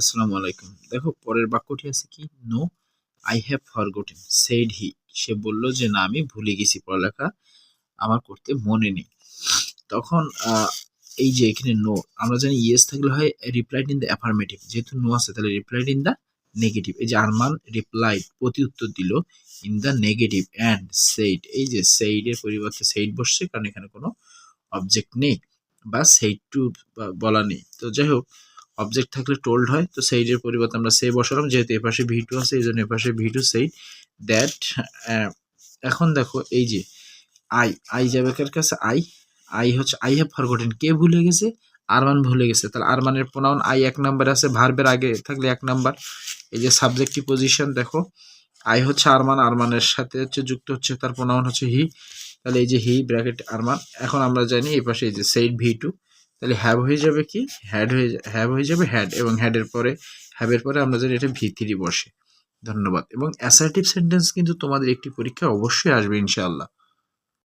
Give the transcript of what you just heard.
আসসালামু আলাইকুম। দেখো, পরের বাক্যটি আছে কি? No I have for forgotten said he সে বলল যে, না, আমি ভুলে গেছি পড়ালেখা। আমার করতে মনে নেই। তখন এই যে এখানে নো আমরা জানি ইয়েস থাকলে হয় রিপ্লাইড ইন দ্য অ্যাফার্মেটিভ যেহেতু নো আছে, তাহলে রিপ্লাইড ইন দ্য নেগেটিভ এই যে আরমান রিপ্লাইড প্রতি উত্তর দিল in the negative and said এই যে সেইডের পরিবর্তে সেইড বসছে, কারণ এখানে কোনো অবজেক্ট নেই বা সেইড টু বলা নেই। তো যাই হোক অবজেক্ট থাকলে টোল্ড হয়, তো সেইডের পরিবর্তে আমরা সে বসালাম, যেহেতু এপাশে ভি টু আছে, এই জন্য এপাশে ভি টু সেই দ্যাট এখন দেখো এই যে আই আই যাবে কার কাছে? আই আই হচ্ছে আই হ্যাভ ফরগটেন কে ভুলে গেছে? আরমান ভুলে গেছে। তাহলে আরমানের প্রোনাউন আই এক নাম্বার আছে ভার্বের আগে থাকলে এক নাম্বার এই যে সাবজেক্টিভ পজিশন দেখো আই হচ্ছে আরমান, আরমানের সাথে হচ্ছে যুক্ত হচ্ছে, তার প্রোনাউন হচ্ছে হি তাহলে এই যে হি ব্র্যাকেট আরমান। এখন আমরা জানি এই পাশে এই যে সেইড ভি টু তাহলে হ্যাব হয়ে যাবে কি? হ্যাড হয়ে যাবে হ্যাব হয়ে যাবে হ্যাড এবং হ্যাডের পরে হ্যাভের পরে আমরা জানি এটা ভি থ্রি বসে। ধন্যবাদ। এবং অ্যাসার্টিভ সেন্টেন্স কিন্তু তোমাদের একটি পরীক্ষা অবশ্যই আসবে ইনশাআল্লাহ।